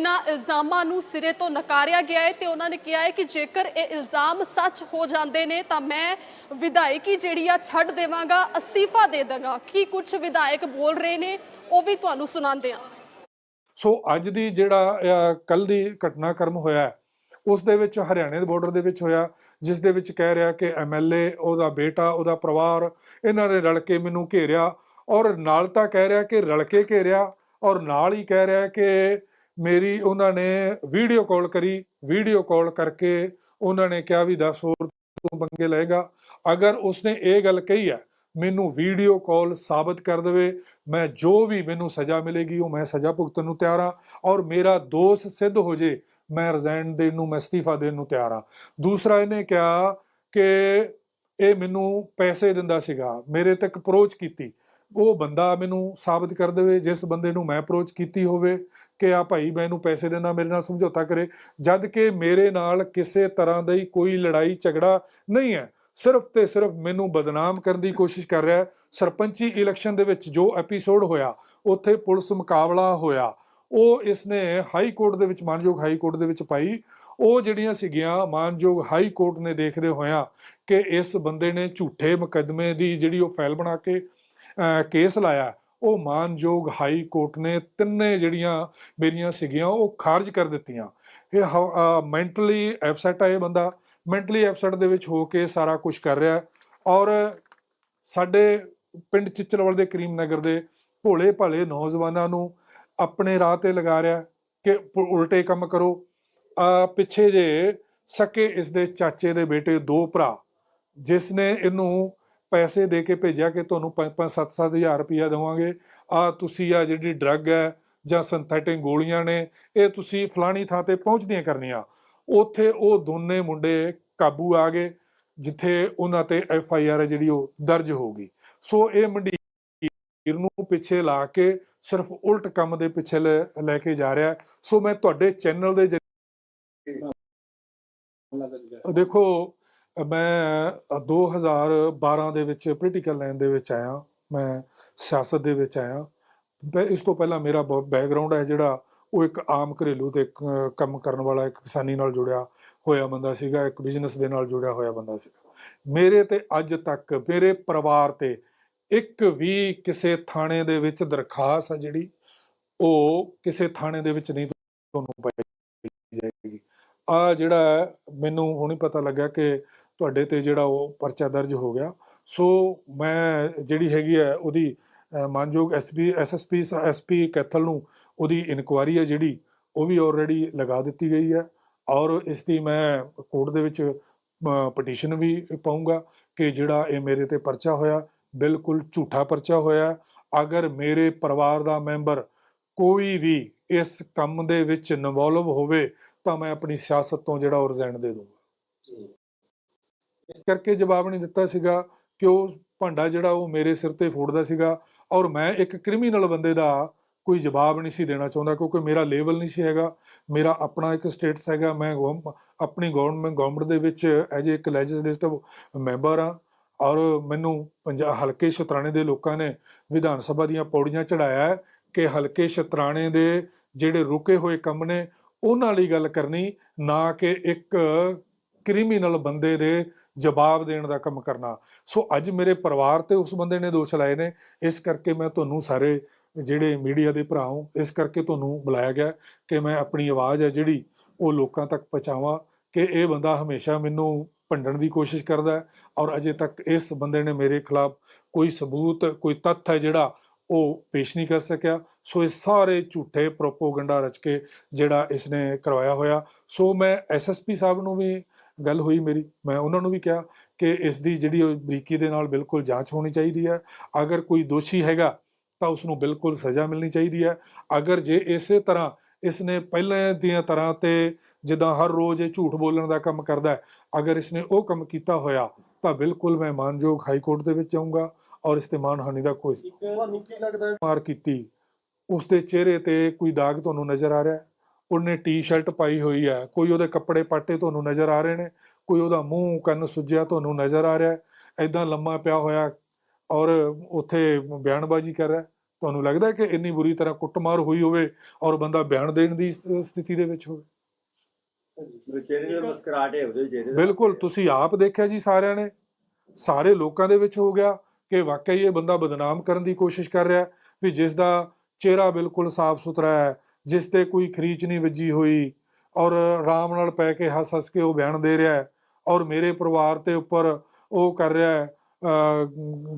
ਇਹਨਾਂ ਇਲਜ਼ਾਮਾਂ ਨੂੰ ਸਿਰੇ ਤੋਂ ਨਕਾਰਿਆ ਗਿਆ ਹੈ ਤੇ ਉਹਨਾਂ ਨੇ ਕਿਹਾ ਹੈ ਕਿ ਜੇਕਰ ਇਹ ਇਲਜ਼ਾਮ ਸੱਚ ਹੋ ਜਾਂਦੇ ਨੇ ਤਾਂ ਮੈਂ ਵਿਧਾਇਕੀ ਜਿਹੜੀ ਆ ਛੱਡ ਦੇਵਾਂਗਾ ਅਸਤੀਫਾ ਦੇ ਦਾਂਗਾ ਕੀ ਕੁਝ ਵਿਧਾਇਕ ਬੋਲ ਰਹੇ ਨੇ ਉਹ ਵੀ ਤੁਹਾਨੂੰ ਸੁਣਾਉਂਦੇ ਹਾਂ। ਸੋ ਅੱਜ ਦੀ ਜਿਹੜਾ ਕੱਲ ਦੀ ਘਟਨਾਕ੍ਰਮ ਹੋਇਆ ਹੈ, ਉਸ ਦੇ ਵਿੱਚ ਹਰਿਆਣੇ ਦੇ ਬਾਰਡਰ ਦੇ ਵਿੱਚ ਹੋਇਆ ਜਿਸ ਦੇ ਵਿੱਚ ਕਹਿ ਰਿਹਾ ਕਿ ਐਮਐਲਏ ਉਹਦਾ ਬੇਟਾ ਉਹਦਾ ਪਰਿਵਾਰ ਇਹਨਾਂ ਨੇ ਰਲ ਕੇ ਮੈਨੂੰ ਘੇਰਿਆ ਔਰ ਨਾਲ ਤਾਂ ਕਹਿ ਰਿਹਾ ਕਿ ਰਲ ਕੇ ਘੇਰਿਆ ਔਰ ਨਾਲ ਹੀ ਕਹਿ ਰਿਹਾ ਕਿ ਮੇਰੀ ਉਹਨਾਂ ਨੇ ਵੀਡੀਓ ਕਾਲ ਕਰੀ ਵੀਡੀਓ ਕਾਲ ਕਰਕੇ ਉਹਨਾਂ ਨੇ ਕਿਹਾ ਵੀ 10 ਹੋਰ ਤੂੰ ਪੰਗੇ ਲਏਗਾ। ਅਗਰ ਉਸਨੇ ਇਹ ਗੱਲ ਕਹੀ ਹੈ, ਮੈਨੂੰ ਵੀਡੀਓ ਕਾਲ ਸਾਬਤ ਕਰ ਦੇਵੇ, ਮੈਂ ਜੋ ਵੀ ਮੈਨੂੰ ਸਜ਼ਾ ਮਿਲੇਗੀ, ਉਹ ਮੈਂ ਸਜ਼ਾ ਭੁਗਤਣ ਨੂੰ ਤਿਆਰ ਹਾਂ ਔਰ ਮੇਰਾ ਦੋਸ਼ ਸਿੱਧ ਹੋ ਜੇ, ਮੈਂ ਰਿਜ਼ਾਈਨ ਦੇਣ ਨੂੰ, ਮੈਂ ਅਸਤੀਫਾ ਦੇਣ ਨੂੰ ਤਿਆਰ ਹਾਂ। ਦੂਸਰਾ ਇਹਨੇ ਕਿਹਾ ਕਿ ਇਹ ਮੈਨੂੰ ਪੈਸੇ ਦਿੰਦਾ ਸੀਗਾ, ਮੇਰੇ ਤੱਕ ਅਪਰੋਚ ਕੀਤੀ। ਉਹ ਬੰਦਾ ਮੈਨੂੰ ਸਾਬਤ ਕਰ ਦੇਵੇ, ਜਿਸ ਬੰਦੇ ਨੂੰ ਮੈਂ ਅਪਰੋਚ ਕੀਤੀ ਹੋਵੇ ਕਿ ਆ ਭਾਈ ਮੈਂ ਇਹਨੂੰ ਪੈਸੇ ਦਿੰਦਾ ਮੇਰੇ ਨਾਲ ਸਮਝੌਤਾ ਕਰੇ, ਜਦ ਕਿ ਮੇਰੇ ਨਾਲ ਕਿਸੇ ਤਰ੍ਹਾਂ ਦਾ ਹੀ ਕੋਈ ਲੜਾਈ ਝਗੜਾ ਨਹੀਂ ਹੈ। ਸਿਰਫ ਤੇ ਸਿਰਫ ਮੈਨੂੰ ਬਦਨਾਮ ਕਰਨ ਦੀ ਕੋਸ਼ਿਸ਼ ਕਰ ਰਿਹਾ ਸਰਪੰਚੀ ਇਲੈਕਸ਼ਨ ਦੇ ਵਿੱਚ ਜੋ ਐਪੀਸੋਡ ਹੋਇਆ, ਉੱਥੇ ਪੁਲਿਸ ਮੁਕਾਬਲਾ ਹੋਇਆ। ਉਹ ਇਸਨੇ ਹਾਈ ਕੋਰਟ ਦੇ ਵਿੱਚ, ਮਾਨਯੋਗ ਹਾਈ ਕੋਰਟ ਦੇ ਵਿੱਚ ਪਾਈ। ਉਹ ਜਿਹੜੀਆਂ ਸੀਗੀਆਂ, ਮਾਨਯੋਗ ਹਾਈ ਕੋਰਟ ਨੇ ਦੇਖਦੇ ਹੋਇਆਂ ਕਿ ਇਸ ਬੰਦੇ ਨੇ ਝੂਠੇ ਮੁਕੱਦਮੇ ਦੀ ਜਿਹੜੀ ਉਹ ਫਾਈਲ ਬਣਾ ਕੇ ਕੇਸ ਲਾਇਆ। ਉਹ ਮਾਨਯੋਗ ਹਾਈ ਕੋਰਟ ਨੇ ਤਿੰਨੇ ਜਿਹੜੀਆਂ ਮੇਰੀਆਂ ਸੀਗੀਆਂ, ਉਹ ਖਾਰਜ ਕਰ ਦਿੱਤੀਆਂ। ਇਹ ਮੈਂਟਲੀ ਐਪਸੈਟ ਆ ਇਹ ਬੰਦਾ। ਮੈਂਟਲੀ ਐਪਸੈਟ ਦੇ ਵਿੱਚ ਹੋ ਕੇ ਸਾਰਾ ਕੁਝ ਕਰ ਰਿਹਾ ਔਰ ਸਾਡੇ ਪਿੰਡ ਚਿੱਚਲਵਾਲ ਦੇ ਕਰੀਮ ਨਗਰ ਦੇ ਭੋਲੇ ਭਾਲੇ ਨੌਜਵਾਨਾਂ ਨੂੰ ਆਪਣੇ ਰਾਹ ਤੇ ਲਗਾ ਰਿਹਾ ਕਿ ਉਲਟੇ ਕੰਮ ਕਰੋ। ਆ ਪਿੱਛੇ ਜੇ ਸਕੇ ਇਸ ਦੇ ਚਾਚੇ ਦੇ ਬੇਟੇ ਦੋ ਭਰਾ, ਜਿਸ ਨੇ ਇਹਨੂੰ ਪੈਸੇ ਦੇ ਕੇ ਭੇਜਿਆ ਕਿ ਤੁਹਾਨੂੰ 5-5 7-7 ਹਜ਼ਾਰ ਰੁਪਇਆ ਦੇਵਾਂਗੇ। ਆ ਤੁਸੀਂ ਆ ਜਿਹੜੀ ਡਰੱਗ ਹੈ ਜਾਂ ਸਿੰਥੈਟਿਕ ਗੋਲੀਆਂ ਨੇ, ਇਹ ਤੁਸੀਂ ਫਲਾਣੀ ਥਾਂ ਤੇ ਪਹੁੰਚਦੀਆਂ ਕਰਨੀਆਂ। ਉੱਥੇ ਉਹ ਦੋਨੇ ਮੁੰਡੇ ਕਾਬੂ ਆ ਗਏ, ਜਿੱਥੇ ਉਹਨਾਂ ਤੇ ਐਫ ਆਈ ਆਰ ਜਿਹੜੀ ਉਹ ਦਰਜ ਹੋ ਗਈ ਸੋ ਇਹ ਮੰਡੀਰ ਨੂੰ ਪਿੱਛੇ ਲਾ ਕੇ ਸਿਰਫ ਉਲਟ ਕੰਮ ਦੇ ਪਿੱਛੇ ਲੈ ਲੈ ਕੇ ਜਾ ਰਿਹਾ। ਸੋ ਮੈਂ ਤੁਹਾਡੇ ਚੈਨਲ ਦੇ ਜ਼ਰੀਏ- ਦੇਖੋ ਮੈਂ 2012 ਦੇ ਵਿੱਚ ਪੋਲੀਟੀਕਲ ਲਾਈਨ ਦੇ ਵਿੱਚ ਆਇਆ। ਮੈਂ ਸਿਆਸਤ ਦੇ ਵਿੱਚ ਆਇਆ। ਪ- ਇਸ ਤੋਂ ਪਹਿਲਾਂ ਮੇਰਾ ਬੈਕਗ੍ਰਾਉਂਡ ਹੈ ਜਿਹੜਾ, ਉਹ ਇੱਕ ਆਮ ਘਰੇਲੂ ਤੇ ਕੰਮ ਕਰਨ ਵਾਲਾ ਇੱਕ ਕਿਸਾਨੀ ਨਾਲ ਜੁੜਿਆ ਹੋਇਆ ਬੰਦਾ ਸੀਗਾ, ਇੱਕ ਬਿਜ਼ਨਸ ਦੇ ਨਾਲ ਜੁੜਿਆ ਹੋਇਆ ਬੰਦਾ ਸੀਗਾ। ਮੇਰੇ ਤੇ ਅੱਜ ਤੱਕ, ਮੇਰੇ ਪਰਿਵਾਰ ਤੇ ਇੱਕ ਵੀ ਕਿਸੇ ਥਾਣੇ ਦੇ ਵਿੱਚ ਦਰਖਾਸਤ ਆ ਜਿਹੜੀ, ਉਹ ਕਿਸੇ ਥਾਣੇ ਦੇ ਵਿੱਚ ਨਹੀਂ ਤੁਹਾਨੂੰ ਪਾਈ ਜਾਏਗੀ। ਆ ਜਿਹੜਾ ਮੈਨੂੰ ਹੁਣੇ ਪਤਾ ਲੱਗਾ ਕਿ ਤੁਹਾਡੇ ਤੇ ਜਿਹੜਾ ਉਹ ਪਰਚਾ ਦਰਜ ਹੋ ਗਿਆ। ਸੋ ਮੈਂ ਜਿਹੜੀ ਹੈਗੀ ਹੈ ਉਹਦੀ ਅਹ, ਮਾਨਯੋਗ ਐਸਪੀ ਐਸਐਸਪੀ ਐਸਪੀ ਕੈਥਲ ਨੂੰ ਉਹਦੀ ਇਨਕੁਆਰੀ ਹੈ ਜਿਹੜੀ ਉਹ ਵੀ ਆਲਰੇਡੀ ਲਗਾ ਦਿੱਤੀ ਗਈ ਹੈ। ਔਰ ਇਸ ਦੀ ਮੈਂ ਕੋਰਟ ਦੇ ਵਿੱਚ ਪਟੀਸ਼ਨ ਵੀ ਪਾਉਂਗਾ ਕਿ ਜਿਹੜਾ ਇਹ ਮੇਰੇ ਤੇ ਪਰਚਾ ਹੋਇਆ ਬਿਲਕੁਲ ਝੂਠਾ ਪਰਚਾ ਹੋਇਆ। ਅਗਰ ਮੇਰੇ ਪਰਿਵਾਰ ਦਾ ਮੈਂਬਰ ਕੋਈ ਵੀ ਇਸ ਕੰਮ ਦੇ ਵਿੱਚ ਇਨਵੋਲਵ ਹੋਵੇ ਤਾਂ ਮੈਂ ਆਪਣੀ ਸਿਆਸਤ ਤੋਂ ਜਿਹੜਾ ਉਹ ਰਿਜ਼ਾਈਨ ਦੇ ਦੂੰਗਾ। ਇਸ ਕਰਕੇ ਜਵਾਬ ਨਹੀਂ ਦਿੱਤਾ ਸੀਗਾ ਕਿ ਉਹ ਭਾਂਡਾ ਜਿਹੜਾ ਉਹ ਮੇਰੇ ਸਿਰ ਤੇ ਫੋੜਦਾ ਸੀਗਾ ਔਰ ਮੈਂ ਇੱਕ ਕ੍ਰਿਮੀਨਲ ਬੰਦੇ ਦਾ ਕੋਈ ਜਵਾਬ ਨਹੀਂ ਸੀ ਦੇਣਾ ਚਾਹੁੰਦਾ ਕਿਉਂਕਿ ਮੇਰਾ ਲੈਵਲ ਨਹੀਂ ਸੀ ਹੈਗਾ, ਮੇਰਾ ਆਪਣਾ ਇੱਕ ਸਟੇਟਸ ਹੈਗਾ, ਮੈਂ ਆਪਣੀ ਗਵਰਨਮੈਂਟ ਗਵਰਨਮੈਂਟ ਦੇ ਵਿੱਚ ਐਜ ਇੱਕ ਲੈਜਿਸਲੇਟਿਵ ਮੈਂਬਰ ਆ ਔਰ ਮੈਨੂੰ ਪੰਜਾਬ ਹਲਕੇ ਸ਼ਤਰਾਣੇ ਦੇ ਲੋਕਾਂ ਨੇ ਵਿਧਾਨ ਸਭਾ ਦੀਆਂ ਪੌੜੀਆਂ ਚੜਾਇਆ ਕਿ ਹਲਕੇ ਸ਼ਤਰਾਣੇ ਦੇ ਜਿਹੜੇ ਰੁਕੇ ਹੋਏ ਕੰਮ ਨੇ ਉਹਨਾਂ ਲਈ ਗੱਲ ਕਰਨੀ, ਨਾ ਕਿ ਇੱਕ ਕ੍ਰਿਮੀਨਲ ਬੰਦੇ ਦੇ ਜਵਾਬ ਦੇਣ ਦਾ ਕੰਮ ਕਰਨਾ। ਸੋ ਅੱਜ ਮੇਰੇ ਪਰਿਵਾਰ ਤੇ ਉਸ ਬੰਦੇ ਨੇ ਦੋਸ਼ ਲਾਏ ਨੇ। ਇਸ ਕਰਕੇ ਮੈਂ ਤੁਹਾਨੂੰ ਸਾਰੇ ਜਿਹੜੇ ਮੀਡੀਆ ਦੇ ਭਰਾ ਹੋ, ਇਸ ਕਰਕੇ ਤੁਹਾਨੂੰ ਬੁਲਾਇਆ ਗਿਆ ਕਿ ਮੈਂ ਆਪਣੀ ਆਵਾਜ਼ ਹੈ ਜਿਹੜੀ ਉਹ ਲੋਕਾਂ ਤੱਕ ਪਹੁੰਚਾਵਾਂ ਕਿ ਇਹ ਬੰਦਾ ਹਮੇਸ਼ਾ ਮੈਨੂੰ ਭੰਡਣ ਦੀ ਕੋਸ਼ਿਸ਼ ਕਰਦਾ ਹੈ ਔਰ ਅਜੇ ਤੱਕ ਇਸ ਬੰਦੇ ਨੇ ਮੇਰੇ ਖਿਲਾਫ ਕੋਈ ਸਬੂਤ, ਕੋਈ ਤੱਥ ਹੈ ਜਿਹੜਾ ਉਹ ਪੇਸ਼ ਨਹੀਂ ਕਰ ਸਕਿਆ। ਸੋ ਇਹ ਸਾਰੇ ਝੂਠੇ ਪ੍ਰੋਪੋਗੰਡਾ ਰਚ ਕੇ ਜਿਹੜਾ ਇਸਨੇ ਕਰਵਾਇਆ ਹੋਇਆ। ਸੋ ਮੈਂ ਐਸਐਸਪੀ ਸਾਹਿਬ ਨੂੰ ਵੀ ਗੱਲ ਹੋਈ ਮੇਰੀ। ਮੈਂ ਉਹਨਾਂ ਨੂੰ ਵੀ ਕਿਹਾ ਕਿ ਇਸ ਦੀ ਜਿਹੜੀ ਉਹ ਬਰੀਕੀ ਦੇ ਨਾਲ ਬਿਲਕੁਲ ਜਾਂਚ ਹੋਣੀ ਚਾਹੀਦੀ ਹੈ। ਅਗਰ ਕੋਈ ਦੋਸ਼ੀ ਹੈਗਾ ਤਾਂ ਉਸ ਨੂੰ ਬਿਲਕੁਲ ਸਜ਼ਾ ਮਿਲਣੀ ਚਾਹੀਦੀ ਹੈ। ਅਗਰ ਜੇ ਇਸੇ ਤਰ੍ਹਾਂ ਇਸਨੇ ਪਹਿਲਾਂ ਦੀਆਂ ਤਰ੍ਹਾਂ ਤੇ ਜਿੱਦਾਂ ਹਰ ਰੋਜ਼ ਇਹ ਝੂਠ ਬੋਲਣ ਦਾ ਕੰਮ ਕਰਦਾ ਹੈ ਅਗਰ ਇਸਨੇ ਉਹ ਕੰਮ ਕੀਤਾ ਹੋਇਆ ਤਾਂ ਬਿਲਕੁਲ ਮੈਂ ਮਾਨਯੋਗ ਹਾਈ ਕੋਰਟ ਦੇ ਵਿੱਚ ਜਾਊਂਗਾ ਔਰ ਇਸ ਤੇ ਮਾਨਹਾਨੀ ਦਾ ਕੋਈ ਤੁਹਾਨੂੰ ਕੀ ਲੱਗਦਾ ਹੈ? ਮਾਰ ਕੀਤੀ। ਉਸ ਦੇ ਚਿਹਰੇ ਤੇ ਕੋਈ ਦਾਗ ਤੁਹਾਨੂੰ ਨਜ਼ਰ ਆ ਰਿਹਾ ਹੈ? ਉਹਨੇ ਟੀ-ਸ਼ਰਟ ਪਾਈ ਹੋਈ ਹੈ। ਕੋਈ ਉਹਦੇ ਕੱਪੜੇ ਪਾਟੇ ਤੁਹਾਨੂੰ ਨਜ਼ਰ ਆ ਰਹੇ ਨੇ ਕੋਈ ਉਹਦਾ ਮੂੰਹ ਕੰਨ ਸੁੱਜਿਆ ਤੁਹਾਨੂੰ ਨਜ਼ਰ ਆ ਰਿਹਾ ਐਦਾਂ ਲੰਮਾ ਪਿਆ ਹੋਇਆ ਔਰ ਉੱਥੇ ਬਿਆਨਬਾਜ਼ੀ ਕਰ ਰਿਹਾ। ਤੁਹਾਨੂੰ ਲੱਗਦਾ ਕਿ ਇੰਨੀ ਬੁਰੀ ਤਰ੍ਹਾਂ ਕੁੱਟਮਾਰ ਹੋਈ ਹੋਵੇ ਔਰ ਬੰਦਾ ਬਿਆਨ ਦੇਣ ਦੀ ਸਥਿਤੀ ਦੇ ਵਿੱਚ ਹੋਵੇ। ਬਿਲਕੁਲ ਤੁਸੀਂ ਆਪ ਦੇਖਿਆ ਜੀ ਸਾਰਿਆਂ ਨੇ। ਸਾਰੇ ਲੋਕਾਂ ਦੇ ਵਿੱਚ ਹੋ ਗਿਆ ਕਿ ਵਾਕਈ ਇਹ ਬੰਦਾ ਬਦਨਾਮ ਕਰਨ ਦੀ ਕੋਸ਼ਿਸ਼ ਕਰ ਰਿਹਾ ਵੀ ਜਿਸ ਦਾ ਚਿਹਰਾ ਬਿਲਕੁਲ ਸਾਫ਼ ਸੁਥਰਾ ਹੈ। ਜਿਸ ਤੇ ਕੋਈ ਖਰੀਚ ਨਹੀਂ ਵੱਜੀ ਹੋਈ ਔਰ ਆਰਾਮ ਨਾਲ ਪੈ ਕੇ ਹੱਸ ਹੱਸ ਕੇ ਉਹ ਬਿਆਨ ਦੇ ਰਿਹਾ ਹੈ ਔਰ ਮੇਰੇ ਪਰਿਵਾਰ ਤੇ ਉੱਪਰ ਉਹ ਕਰ ਰਿਹਾ ਹੈ ਅਹ,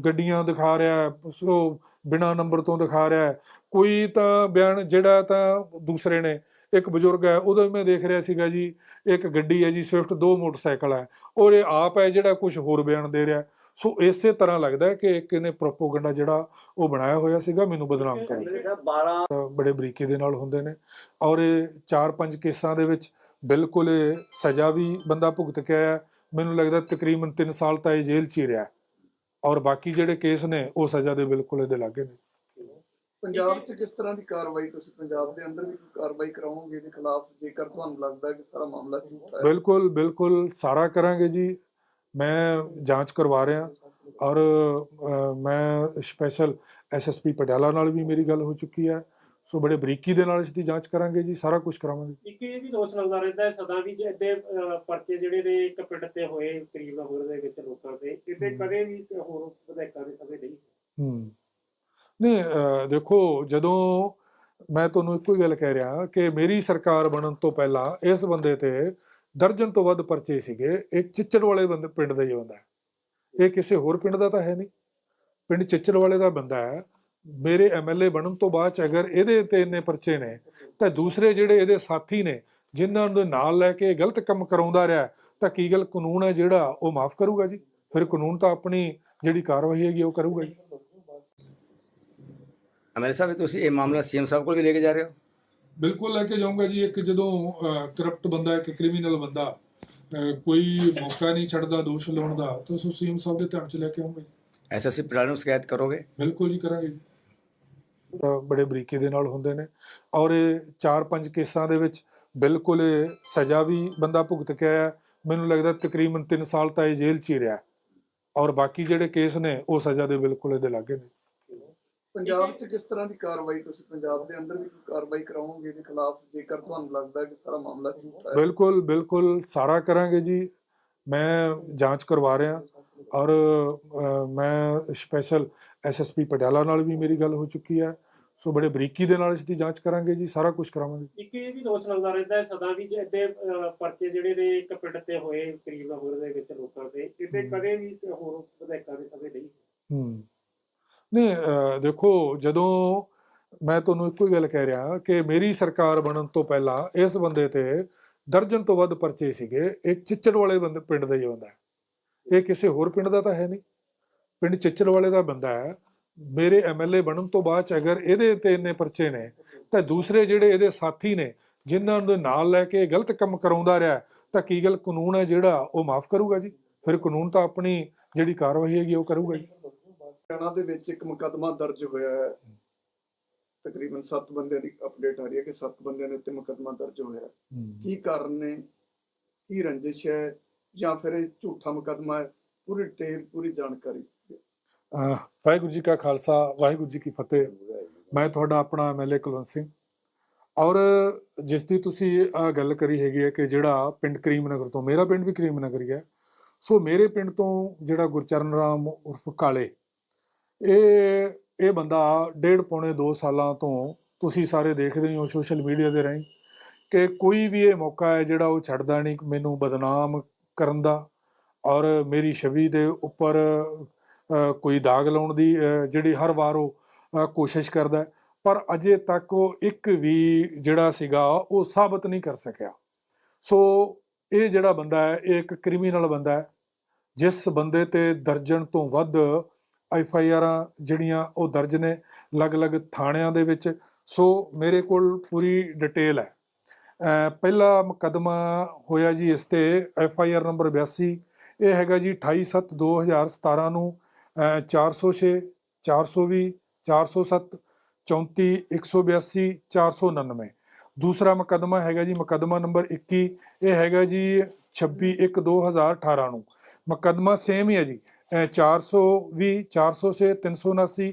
ਗੱਡੀਆਂ ਦਿਖਾ ਰਿਹਾ ਹੈ ਉਹ ਬਿਨਾ ਨੰਬਰ ਤੋਂ ਦਿਖਾ ਰਿਹਾ ਹੈ। ਕੋਈ ਤਾਂ ਬਿਆਨ ਜਿਹੜਾ ਤਾਂ ਦੂਸਰੇ ਨੇ ਇੱਕ ਬਜ਼ੁਰਗ ਹੈ ਉਹਦਾ ਮੈਂ ਦੇਖ ਰਿਹਾ ਸੀਗਾ ਜੀ ਇੱਕ ਗੱਡੀ ਹੈ ਜੀ ਸਵਿਫਟ ਦੋ ਮੋਟਰਸਾਈਕਲ ਹੈ। ਔਰ ਇਹ ਆਪ ਹੈ ਜਿਹੜਾ ਕੁਝ ਹੋਰ ਬਿਆਨ ਦੇ ਰਿਹਾ ਸੋ ਇਸੇ ਤਰ੍ਹਾਂ ਲੱਗਦਾ ਹੈ ਕਿ ਇੱਕ ਇਹਨੇ ਪ੍ਰੋਪੋਗੈਂਡਾ ਜਿਹੜਾ ਉਹ ਬਣਾਇਆ ਹੋਇਆ ਸੀਗਾ ਮੈਨੂੰ ਬਦਨਾਮ ਕਰਨ ਮੇਰੇ ਸਾਹਿਬ 12 ਤਾਂ ਬੜੇ ਬਰੀਕੀ ਦੇ ਨਾਲ ਹੁੰਦੇ ਨੇ। ਔਰ ਇਹ 4-5 ਕੇਸਾਂ ਦੇ ਵਿੱਚ ਬਿਲਕੁਲ ਸਜ਼ਾ ਵੀ ਬੰਦਾ ਭੁਗਤ ਕੇ ਆਇਆ। ਮੈਨੂੰ ਲੱਗਦਾ ਤਕਰੀਬਨ 3 ਸਾਲ ਤਾਂ ਇਹ ਜੇਲ੍ਹ 'ਚ ਹੀ ਰਿਹਾ। ਔਰ ਬਾਕੀ ਜਿਹੜੇ ਕੇਸ ਨੇ ਉਹ ਸਜ਼ਾ ਦੇ ਬਿਲਕੁਲ ਇਹਦੇ ਲਾਗੇ ਨੇ। ਪੰਜਾਬ 'ਚ ਕਿਸ ਤਰ੍ਹਾਂ ਦੀ ਕਾਰਵਾਈ ਤੁਸੀਂ ਪੰਜਾਬ ਦੇ ਅੰਦਰ ਵੀ ਕੋਈ ਕਾਰਵਾਈ ਕਰਾਓਗੇ ਇਹਦੇ ਖਿਲਾਫ? ਜੇਕਰ ਤੁਹਾਨੂੰ ਲੱਗਦਾ ਕਿ ਸਾਰਾ ਮਾਮਲਾ ਝੂਠਾ ਹੈ। ਬਿਲਕੁਲ ਬਿਲਕੁਲ ਸਾਰਾ ਕਰਾਂਗੇ ਜੀ। ਮੈਂ ਜਾਂਚ ਕਰਵਾ ਰਿਹਾ ਔਰ ਮੈਂ ਸਪੈਸ਼ਲ ਐਸਐਸਪੀ ਪਟਿਆਲਾ ਨਾਲ ਵੀ ਮੇਰੀ ਗੱਲ ਹੋ ਚੁੱਕੀ ਹੈ। ਸੋ ਬੜੇ ਬਰੀਕੀ ਦੇ ਨਾਲ ਇਸ ਦੀ ਜਾਂਚ ਕਰਾਂਗੇ ਜੀ ਸਾਰਾ ਕੁਝ ਕਰਾਵਾਂਗੇ। ਇੱਕ ਇਹ ਵੀ ਦੋਸ਼ ਲੱਗਦਾ ਰਹਿੰਦਾ ਹੈ ਸਦਾ ਵੀ ਅਹ, ਪਰਚੇ ਜਿਹੜੇ ਨੇ ਇੱਕ ਪਿੰਡ ਤੇ ਹੋਏ ਕਰੀਬ ਹੋਰ ਦੇ ਵਿੱਚ ਲੋਕਾਂ ਤੇ ਇੱਥੇ। ਕਦੇ ਵੀ ਹੋਰ ਵਿਧਾਇਕਾਂ ਦੇ ਸਮੇਂ ਨਹੀਂ। ਹੂੰ। ਨਹੀਂ ਦੇਖੋ ਜਦੋਂ ਮੈਂ ਤੁਹਾਨੂੰ ਇੱਕੋ ਹੀ ਗੱਲ ਕਹਿ ਰਿਹਾ ਕਿ ਮੇਰੀ ਸਰਕਾਰ ਬਣਨ ਤੋਂ ਪਹਿਲਾਂ ਇਸ ਬੰਦੇ ਤੇ ਦਰਜਨ ਤੋਂ ਵੱਧ ਪਰਚੇ ਸੀਗੇ, ਇਹ ਚਿੱਚੜ ਵਾਲੇ ਬੰਦੇ, ਪਿੰਡ ਦਾ ਹੀ ਬੰਦਾ ਹੈ। ਇਹ ਕਿਸੇ ਹੋਰ ਪਿੰਡ ਦਾ ਤਾਂ ਹੈ ਨਹੀਂ। ਪਿੰਡ ਚਿੱਚੜ ਵਾਲੇ ਦਾ ਬੰਦਾ ਹੈ। ਮੇਰੇ ਐਮਐਲਏ ਬਣਨ ਤੋਂ ਬਾਅਦ ਅਗਰ ਇਹਦੇ ਤੇ ਇੰਨੇ ਪਰਚੇ ਨੇ, ਤਾਂ ਦੂਸਰੇ ਜਿਹੜੇ ਇਹਦੇ ਸਾਥੀ ਨੇ, ਜਿਨ੍ਹਾਂ ਨੂੰ ਨਾਲ ਲੈ ਕੇ ਗਲਤ ਕੰਮ ਕਰਾਉਂਦਾ ਰਿਹਾ, ਤਾਂ ਕੀ ਗੱਲ ਕਾਨੂੰਨ ਹੈ ਜਿਹੜਾ, ਉਹ ਮਾਫ ਕਰੂਗਾ ਜੀ? ਫਿਰ ਕਾਨੂੰਨ ਤਾਂ ਆਪਣੀ ਜਿਹੜੀ ਕਾਰਵਾਈ ਹੈਗੀ, ਉਹ ਕਰੂਗਾ ਜੀ। ਅਮਰ ਸਾਹਿਬ ਤੁਸੀਂ ਇਹ ਮਾਮਲਾ ਸੀਐਮ ਸਾਹਿਬ ਕੋਲ ਵੀ ਲੈ ਕੇ ਜਾ ਰਹੇ ਹੋ? ਬਿਲਕੁਲ ਲੈ ਕੇ ਜਾਊਂਗਾ ਜੀ ਇੱਕ ਜਦੋਂ ਕਰਪਟ ਬੰਦਾ ਇੱਕ ਕ੍ਰਿਮੀਨਲ ਬੰਦਾ ਕੋਈ ਮੌਕਾ ਨਹੀਂ ਛੱਡਦਾ ਦੋਸ਼ ਲਾਉਣ ਦਾ ਤਾਂ ਉਸ ਸੀਐਮ ਸਾਹਿਬ ਦੇ ਧਿਆਨ ਚ ਲੈ ਕੇ ਆਉਂਗਾ ਐਸਐਸਸੀ ਪਟਿਆਲਾ ਨੂੰ ਸ਼ਿਕਾਇਤ ਕਰੋਗੇ? ਬਿਲਕੁਲ ਜੀ ਕਰਾਂਗੇ ਜੀ। ਬੜੇ ਬਰੀਕੀ ਦੇ ਨਾਲ ਹੁੰਦੇ ਨੇ। ਔਰ ਇਹ 4-5 ਕੇਸਾਂ ਦੇ ਵਿੱਚ ਬਿਲਕੁਲ ਸਜ਼ਾ ਵੀ ਬੰਦਾ ਭੁਗਤ ਕੇ ਆਇਆ। ਮੈਨੂੰ ਲੱਗਦਾ ਤਕਰੀਬਨ 3 ਸਾਲ ਤਾਂ ਇਹ ਜੇਲ੍ਹ 'ਚ ਹੀ ਰਿਹਾ। ਔਰ ਬਾਕੀ ਜਿਹੜੇ ਕੇਸ ਨੇ ਉਹ ਸਜ਼ਾ ਦੇ ਬਿਲਕੁਲ ਇਹਦੇ ਲਾਗੇ ਨੇ। ਪੰਜਾਬ 'ਚ ਕਿਸ ਤਰ੍ਹਾਂ ਦੀ ਕਾਰਵਾਈ ਤੁਸੀਂ ਪੰਜਾਬ ਦੇ ਅੰਦਰ ਵੀ ਕੋਈ ਕਾਰਵਾਈ ਕਰਾਓਗੇ ਇਹਦੇ ਖਿਲਾਫ ਜੇਕਰ ਤੁਹਾਨੂੰ ਲੱਗਦਾ ਹੈ ਕਿ ਸਾਰਾ ਮਾਮਲਾ ਝੂਠਾ ਹੈ? ਬਿਲਕੁਲ ਬਿਲਕੁਲ ਸਾਰਾ ਕਰਾਂਗੇ ਜੀ। ਮੈਂ ਜਾਂਚ ਕਰਵਾ ਰਿਹਾ ਔਰ ਮੈਂ ਸਪੈਸ਼ਲ ਐਸਐਸਪੀ ਪਟਿਆਲਾ ਨਾਲ ਵੀ ਮੇਰੀ ਗੱਲ ਹੋ ਚੁੱਕੀ ਹੈ। ਸੋ ਬੜੇ ਬਰੀਕੀ ਦੇ ਨਾਲ ਇਸ ਦੀ ਜਾਂਚ ਕਰਾਂਗੇ ਜੀ ਸਾਰਾ ਕੁਝ ਕਰਾਵਾਂਗੇ। ਇੱਕ ਇਹ ਵੀ ਦੋਸ਼ ਲੱਗਦਾ ਰਹਿੰਦਾ ਹੈ ਸਦਾ ਵੀ ਜੇ ਇੱਦੇ ਅਹ, ਪਰਚੇ ਜਿਹੜੇ ਨੇ ਇੱਕ ਪਿੰਡ ਤੇ ਹੋਏ ਕਰੀਬ ਹੋਰ ਦੇ ਵਿੱਚ ਲੋਕਾਂ ਤੇ ਇੱਥੇ। ਕਦੇ ਵੀ ਹੋਰ ਵਿਧਾਇਕਾਂ ਦੇ ਸਮੇਂ ਨਹੀਂ। ਹੂੰ। ਨਹੀਂ ਦੇਖੋ, ਜਦੋਂ ਮੈਂ ਤੁਹਾਨੂੰ ਇੱਕੋ ਹੀ ਗੱਲ ਕਹਿ ਰਿਹਾ ਕਿ ਮੇਰੀ ਸਰਕਾਰ ਬਣਨ ਤੋਂ ਪਹਿਲਾਂ ਇਸ ਬੰਦੇ ਤੇ ਦਰਜਨ ਤੋਂ ਵੱਧ ਪਰਚੇ ਸੀਗੇ। ਇਹ ਚਿੱਚੜ ਵਾਲੇ ਬੰਦੇ, ਪਿੰਡ ਦਾ ਹੀ ਬੰਦਾ ਹੈ। ਇਹ ਕਿਸੇ ਹੋਰ ਪਿੰਡ ਦਾ ਤਾਂ ਹੈ ਨਹੀਂ। ਪਿੰਡ ਚਿੱਚੜ ਵਾਲੇ ਦਾ ਬੰਦਾ ਹੈ। ਮੇਰੇ ਐਮਐਲਏ ਬਣਨ ਤੋਂ ਬਾਅਦ ਚ ਅਗਰ ਇਹਦੇ ਤੇ ਇੰਨੇ ਪਰਚੇ ਨੇ, ਤਾਂ ਦੂਸਰੇ ਜਿਹੜੇ ਇਹਦੇ ਸਾਥੀ ਨੇ, ਜਿਨ੍ਹਾਂ ਨੂੰ ਨਾਲ ਲੈ ਕੇ ਗਲਤ ਕੰਮ ਕਰਾਉਂਦਾ ਰਿਹਾ, ਤਾਂ ਕੀ ਗੱਲ ਕਾਨੂੰਨ ਹੈ ਜਿਹੜਾ ਉਹ ਮਾਫ ਕਰੂਗਾ ਜੀ? ਫਿਰ ਕਾਨੂੰਨ ਤਾਂ ਆਪਣੀ ਜਿਹੜੀ ਕਾਰਵਾਈ ਹੈਗੀ ਉਹ ਕਰੂਗਾ ਜੀ। ਹਰਿਆਣਾ ਦੇ ਵਿੱਚ ਇੱਕ ਮੁਕੱਦਮਾ ਦਰਜ ਹੋਇਆ ਹੈ। ਤਕਰੀਬਨ 7 ਬੰਦਿਆਂ ਦੀ ਅਪਡੇਟ ਆ ਰਹੀ ਹੈ ਕਿ 7 ਬੰਦਿਆਂ ਦੇ ਉੱਤੇ ਮੁਕੱਦਮਾ ਦਰਜ ਹੋਇਆ ਹੈ। ਕੀ ਕਾਰਨ ਨੇ? ਕੀ ਰੰਜਿਸ਼ ਹੈ? ਜਾਂ ਫਿਰ ਇਹ ਝੂਠਾ ਮੁਕੱਦਮਾ ਹੈ? ਪੂਰੀ ਡਿਟੇਲ ਪੂਰੀ ਜਾਣਕਾਰੀ ਵਾਹਿਗੁਰੂ ਜੀ ਕਾ ਖਾਲਸਾ ਵਾਹਿਗੁਰੂ ਜੀ ਕੀ ਫਤਿਹ। ਮੈਂ ਤੁਹਾਡਾ ਆਪਣਾ ਐਮਐਲਏ ਕੁਲਵੰਤ ਸਿੰਘ। ਔਰ ਜਿਸ ਦੀ ਤੁਸੀਂ ਗੱਲ ਕਰੀ ਹੈਗੀ ਹੈ ਕਿ ਜਿਹੜਾ ਪਿੰਡ ਕਰੀਮ ਨਗਰ ਤੋਂ ਮੇਰਾ ਪਿੰਡ ਵੀ ਕਰੀਮ ਨਗਰ ਹੀ ਹੈ। ਸੋ ਮੇਰੇ ਪਿੰਡ ਤੋਂ ਜਿਹੜਾ ਗੁਰਚਰਨ ਰਾਮ ਉਰਫ ਕਾਲੇ ਇਹ ਇਹ ਬੰਦਾ ਡੇਢ ਪੌਣੇ 2 ਸਾਲਾਂ ਤੋਂ ਤੁਸੀਂ ਸਾਰੇ ਦੇਖਦੇ ਹੀ ਹੋ ਸੋਸ਼ਲ ਮੀਡੀਆ ਦੇ ਰਾਹੀਂ ਕਿ ਕੋਈ ਵੀ ਇਹ ਮੌਕਾ ਹੈ ਜਿਹੜਾ ਉਹ ਛੱਡਦਾ ਨਹੀਂ ਮੈਨੂੰ ਬਦਨਾਮ ਕਰਨ ਦਾ ਔਰ ਮੇਰੀ ਛਵੀ ਦੇ ਉੱਪਰ ਕੋਈ ਦਾਗ ਲਾਉਣ ਦੀ ਜਿਹੜੀ ਹਰ ਵਾਰ ਉਹ ਕੋਸ਼ਿਸ਼ ਕਰਦਾ ਪਰ ਅਜੇ ਤੱਕ ਉਹ ਇੱਕ ਵੀ ਜਿਹੜਾ ਸੀਗਾ ਉਹ ਸਾਬਤ ਨਹੀਂ ਕਰ ਸਕਿਆ। ਸੋ ਇਹ ਜਿਹੜਾ ਬੰਦਾ ਹੈ, ਇਹ ਇੱਕ ਕ੍ਰਿਮੀਨਲ ਬੰਦਾ ਹੈ, ਜਿਸ ਬੰਦੇ ਤੇ ਦਰਜਨ ਤੋਂ ਵੱਧ ਐਫ ਆਈ ਆਰਾਂ ਜਿਹੜੀਆਂ ਉਹ ਦਰਜ ਨੇ ਅਲੱਗ-ਅਲੱਗ ਥਾਣਿਆਂ ਦੇ ਵਿੱਚ। ਸੋ ਮੇਰੇ ਕੋਲ ਪੂਰੀ ਡਿਟੇਲ ਹੈ। ਪਹਿਲਾ ਮੁਕੱਦਮਾ ਹੋਇਆ ਜੀ ਇਸ ਤੇ ਐਫ ਆਈ ਆਰ ਨੰਬਰ 82 ਇਹ ਹੈਗਾ ਜੀ 28/7/2017 ਨੂੰ ਅ, 406 420 407 34 182 499 ਦੂਸਰਾ ਮੁਕੱਦਮਾ ਹੈਗਾ ਜੀ ਮੁਕੱਦਮਾ ਨੰਬਰ 21 ਇਹ ਹੈਗਾ ਜੀ 26/1/2018 ਨੂੰ। ਮੁਕੱਦਮਾ ਸੇਮ ਹੀ ਹੈ ਜੀ। 420 406 379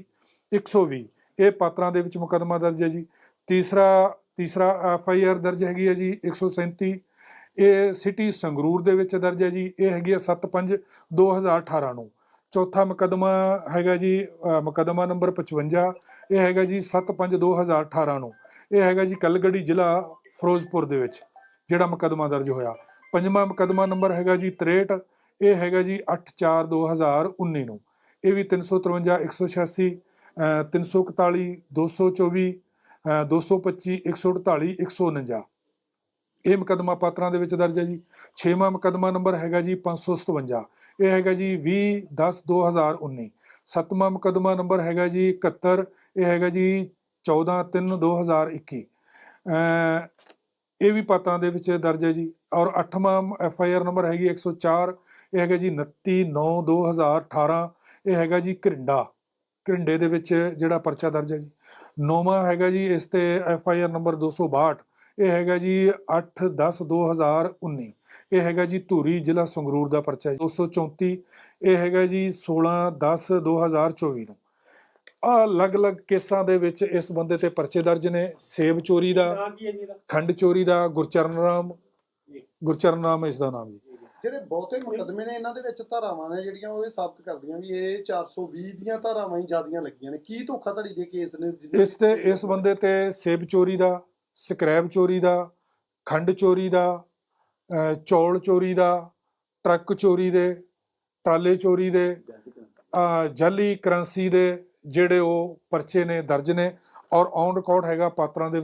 120 ਇਹ ਪਾਤਰਾਂ ਦੇ ਵਿੱਚ ਮੁਕੱਦਮਾ ਦਰਜ ਹੈ ਜੀ। ਤੀਸਰਾ ਤੀਸਰਾ ਐਫ ਆਈ ਆਰ ਦਰਜ ਹੈਗੀ ਹੈ ਜੀ 137 ਇਹ ਸਿਟੀ ਸੰਗਰੂਰ ਦੇ ਵਿੱਚ ਦਰਜ ਹੈ ਜੀ। ਇਹ ਹੈਗੀ ਹੈ 75 2018 ਨੂੰ। ਚੌਥਾ ਮੁਕੱਦਮਾ ਹੈਗਾ ਜੀ ਅ, ਮੁਕੱਦਮਾ ਨੰਬਰ 55 ਇਹ ਹੈਗਾ ਜੀ 75 2018 ਨੂੰ। ਇਹ ਹੈਗਾ ਜੀ ਕਲਗੜੀ ਜ਼ਿਲ੍ਹਾ ਫਿਰੋਜ਼ਪੁਰ ਦੇ ਵਿੱਚ ਜਿਹੜਾ ਮੁਕੱਦਮਾ ਦਰਜ ਹੋਇਆ। ਪੰਜਵਾਂ ਮੁਕੱਦਮਾ ਨੰਬਰ ਹੈਗਾ ਜੀ 63 ਇਹ ਹੈਗਾ ਜੀ 8/4 2019 ਨੂੰ। ਇਹ ਵੀ 353 186 ਅ, 341 224 ਅ, 225 148 149 ਇਹ ਮੁਕੱਦਮਾ ਪਾਤਰਾਂ ਦੇ ਵਿੱਚ ਦਰਜ ਹੈ ਜੀ। ਛੇਵਾਂ ਮੁਕੱਦਮਾ ਨੰਬਰ ਹੈਗਾ ਜੀ 557 ਇਹ ਹੈਗਾ ਜੀ 20 10 2019 ਸੱਤਵਾਂ ਮੁਕੱਦਮਾ ਨੰਬਰ ਹੈਗਾ ਜੀ 71 ਇਹ ਹੈਗਾ ਜੀ 14 3 2021 ਅ ਇਹ ਵੀ ਪਾਤਰਾਂ ਦੇ ਵਿੱਚ ਦਰਜ ਹੈ ਜੀ। ਔਰ ਅੱਠਵਾਂ ਐਫ ਆਈ ਆਰ ਨੰਬਰ ਹੈਗੀ 104 ਇਹ ਹੈਗਾ ਜੀ 29 9 2018 ਇਹ ਹੈਗਾ ਜੀ ਘਰਿੰਡਾ। ਘਰਿੰਡੇ ਦੇ ਵਿੱਚ ਜਿਹੜਾ ਪਰਚਾ ਦਰਜ ਹੈ ਜੀ। ਨੌਵਾਂ ਹੈਗਾ ਜੀ ਇਸ ਤੇ ਐਫ ਆਈ ਆਰ ਨੰਬਰ 262 ਇਹ ਹੈਗਾ ਜੀ 8 10 2019 ਇਹ ਹੈਗਾ ਜੀ ਧੂਰੀ ਜ਼ਿਲ੍ਹਾ ਸੰਗਰੂਰ ਦਾ ਪਰਚਾ ਜੀ। 234 ਇਹ ਹੈਗਾ ਜੀ 16 10 2024 ਨੂੰ। ਆ ਅਲੱਗ-ਅਲੱਗ ਕੇਸਾਂ ਦੇ ਵਿੱਚ ਇਸ ਬੰਦੇ ਤੇ ਪਰਚੇ ਦਰਜ ਨੇ। ਸੇਬ ਚੋਰੀ ਦਾ ਖੰਡ ਚੋਰੀ ਦਾ ਗੁਰਚਰਨ ਰਾਮ। ਗੁਰਚਰਨ ਰਾਮ ਇਸ ਦਾ ਨਾਮ ਜੀ। ਜਿਹੜੇ ਬਹੁਤੇ ਮੁਕੱਦਮੇ ਨੇ ਇਹਨਾਂ ਦੇ ਵਿੱਚ ਧਾਰਾਵਾਂ ਨੇ ਜਿਹੜੀਆਂ ਉਹ ਇਹ ਸਾਬਤ ਕਰਦੀਆਂ ਵੀ ਇਹ 420 ਦੀਆਂ ਧਾਰਾਵਾਂ ਹੀ ਜ਼ਿਆਦੀਆਂ ਲੱਗੀਆਂ ਨੇ। ਕੀ ਧੋਖਾਧੜੀ ਦੇ ਕੇਸ ਨੇ ਇਸ ਤੇ ਇਸ ਬੰਦੇ ਤੇ ਸੇਬ ਚੋਰੀ ਦਾ ਸਕ੍ਰੈਪ ਚੋਰੀ ਦਾ ਖੰਡ ਚੋਰੀ ਦਾ ਚੌਲ ਚੋਰੀ ਦਾ ਟਰੱਕ ਚੋਰੀ ਦੇ ਟਰਾਲੇ ਚੋਰੀ ਦੇ ਅਹ ਜਾਲੀ ਕਰੰਸੀ ਦੇ ਜਿਹੜੇ ਉਹ ਪਰਚੇ ਨੇ ਦਰਜ ਨੇ ਔਰ ਔਨ ਰਿਕਾਰਡ ਹੈਗਾ ਪਾਤਰਾਂ ਦੇ